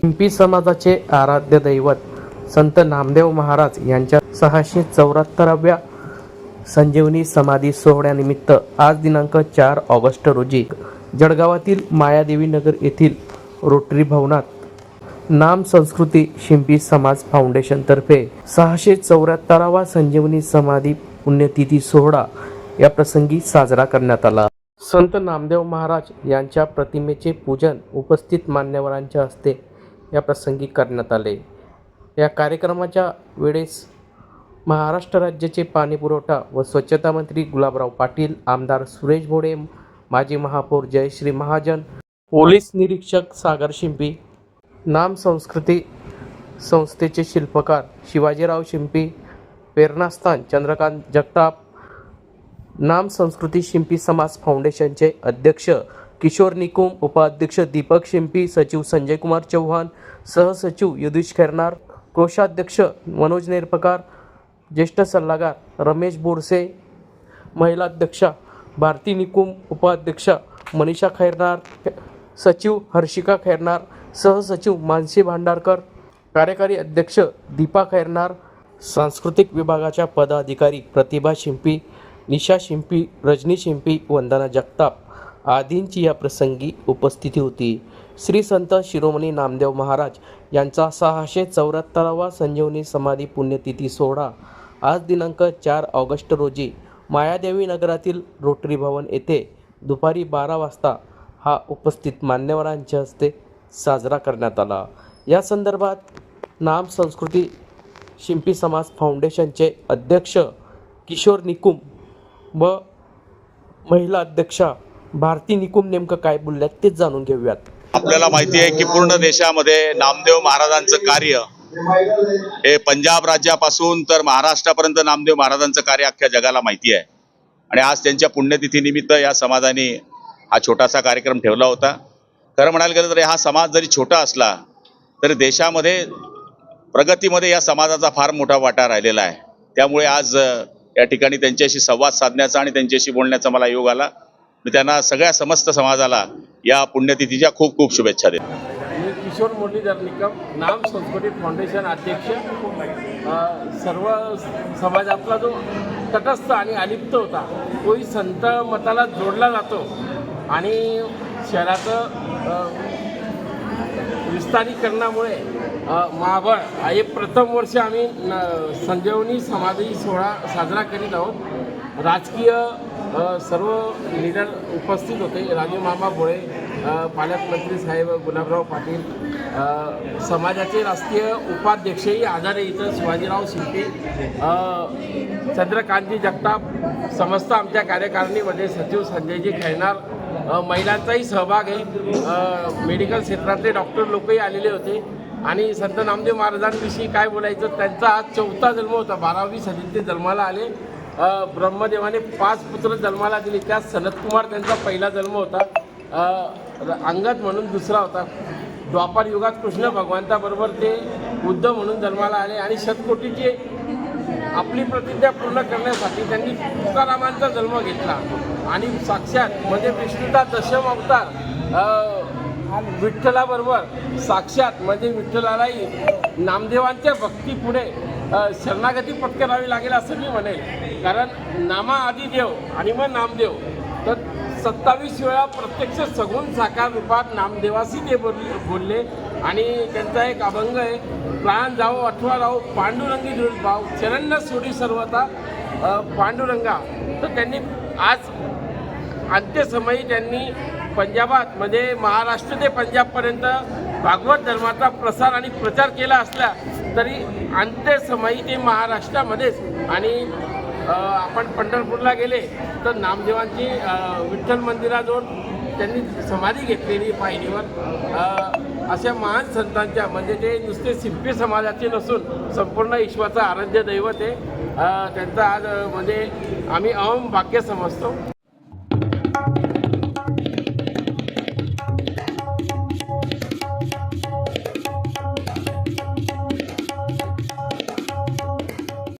शिंपी समाजाचे आराध्य दैवत संत नामदेव महाराज यांच्या सहाशे चौऱ्याहत्तराव्या संजीवनी समाधी सोहळ्यानिमित्त आज दिनांक चार ऑगस्ट रोजी जळगावातील मायादेवी नगर येथील रोटरी भवनात नाम संस्कृती शिंपी समाज फाउंडेशनतर्फे सहाशे चौऱ्याहत्तरावा संजीवनी समाधी पुण्यतिथी सोहळा या प्रसंगी साजरा करण्यात आला. संत नामदेव महाराज यांच्या प्रतिमेचे पूजन उपस्थित मान्यवरांच्या हस्ते या प्रसंगी करण्यात आले. या कार्यक्रमाच्या वेळेस महाराष्ट्र राज्याचे पाणीपुरवठा व स्वच्छता मंत्री गुलाबराव पाटील आमदार सुरेश भोडे माजी महापौर जयश्री महाजन पोलीस निरीक्षक सागर शिंपी नाम संस्कृती संस्थेचे शिल्पकार शिवाजीराव शिंपी प्रेरणास्थान चंद्रकांत जगताप नाम संस्कृती शिंपी समाज फाउंडेशनचे अध्यक्ष किशोर निकुम उपाध्यक्ष दीपक शिंपी सचिव संजय कुमार चव्हाण सहसचिव युधीश खैरनार कोषाध्यक्ष मनोज नेरपकार ज्येष्ठ सल्लागार रमेश बोरसे महिलाध्यक्षा भारती निकुम उपाध्यक्षा मनीषा खैरनार सचिव हर्षिका खैरनार सहसचिव मानसी भांडारकर कार्यकारी अध्यक्ष दीपा खैरनार सांस्कृतिक विभागाच्या पदाधिकारी प्रतिभा शिंपी निशा शिंपी रजनी शिंपी वंदना जगताप. आदींची या प्रसंगी उपस्थिती होती. श्री संत शिरोमणी नामदेव महाराज यांचा सहाशे चौऱ्याहत्तरावा संजीवनी समाधी पुण्यतिथी सोहळा. आज दिनांक चार ऑगस्ट रोजी मायादेवी नगरातील रोटरी भवन येथे दुपारी बारा वाजता हा उपस्थित मान्यवरांच्या हस्ते साजरा करण्यात आला. या संदर्भात नाम संस्कृती शिंपी समाज फाउंडेशनचे अध्यक्ष किशोर निकुम व महिला अध्यक्षा भारती निकुम नेमकं काय बोलल्यात तेच जाणून घेऊयात. आपल्याला माहिती आहे की पूर्ण देशामध्ये नामदेव महाराजांचं कार्य हे पंजाब राज्यापासून तर महाराष्ट्रापर्यंत नामदेव महाराजांचं कार्य अख्ख्या जगाला माहिती आहे. आणि आज त्यांच्या पुण्यतिथीनिमित्त या समाजाने हा छोटासा कार्यक्रम ठेवला होता. खरं म्हणायला गेलं तर हा समाज जरी छोटा असला तरी देशामध्ये प्रगतीमध्ये या समाजाचा फार मोठा वाटा राहिलेला आहे. त्यामुळे आज या ठिकाणी त्यांच्याशी संवाद साधण्याचा आणि त्यांच्याशी बोलण्याचा मला योग आला. मी त्यांना सगळ्या समस्त समाजाला या पुण्यतिथीच्या खूप खूप शुभेच्छा देतो. मी किशोर मुरलीधर निकम नाम संस्कृती फाउंडेशन अध्यक्ष. सर्व समाजातला जो तटस्थ आणि अलिप्त होता तोही संत मताला जोडला जातो. आणि शहराचं विस्तारीकरणामुळे महाबळ हे प्रथम वर्ष आम्ही न संजीवनी समाधी सोहळा साजरा करीत आहोत. राजकीय सर्व लीडर उपस्थित होते. राजू मामा भोळे पालकमंत्री साहेब गुलाबराव पाटील समाजाचे राष्ट्रीय उपाध्यक्षही आधारे इथं शिवाजीराव शिंपे चंद्रकांतजी जगताप समस्त आमच्या कार्यकारिणीमध्ये सचिव संजयजी खैनार महिलांचाही सहभाग आहे. मेडिकल क्षेत्रातले डॉक्टर लोकही आलेले होते. आणि संत नामदेव महाराजांविषयी काय बोलायचं त्यांचा आज चौथा जन्म होता. बारावी सदीत ते जन्माला आले. ब्रह्मदेवाने पाच पुत्र जन्माला दिले. त्यात सनतकुमार त्यांचा पहिला जन्म होता. अंगद म्हणून दुसरा होता. द्वापार युगात कृष्ण भगवंताबरोबर ते बुद्ध म्हणून जन्माला आले आणि शतकोटीचे आपली प्रतिज्ञा पूर्ण करण्यासाठी त्यांनी तुकारामांचा जन्म घेतला. आणि साक्षात म्हणजे विष्णूचा दशम अवतार विठ्ठलाबरोबर साक्षात म्हणजे विठ्ठलालाही नामदेवांच्या भक्तीपुढे पुढे शरणागती पत्करावी लागेल असं मी म्हणेल. कारण नामा आदिदेव आणि मग नामदेव. तर सत्तावीस वेळा प्रत्यक्ष सगुण साकार रूपात नामदेवाशी ते बोलले बोलले. आणि त्यांचा एक अभंग आहे प्राण जावो अठवा राहो पांडुरंगी दृढ भाव चरण सोडी सर्वता पांडुरंगा. तर त्यांनी आज अंत्यसमयी त्यांनी पंजाबात म्हणजे महाराष्ट्र ते पंजाबपर्यंत भागवत धर्माचा प्रसार आणि प्रचार केला असला तरी अंत्यसमयी ते महाराष्ट्रामध्येच आणि आपण पंढरपूरला गेले तर नामदेवांची विठ्ठल मंदिराजवळ त्यांनी समाधी घेतलेली पायरीवर. अशा महान संतांच्या म्हणजे ते नुसते शिंपी समाजाचे नसून संपूर्ण ईश्वराचं आराध्य दैवत आहे. त्यांचा आज म्हणजे आम्ही अहम भाग्य समजतो.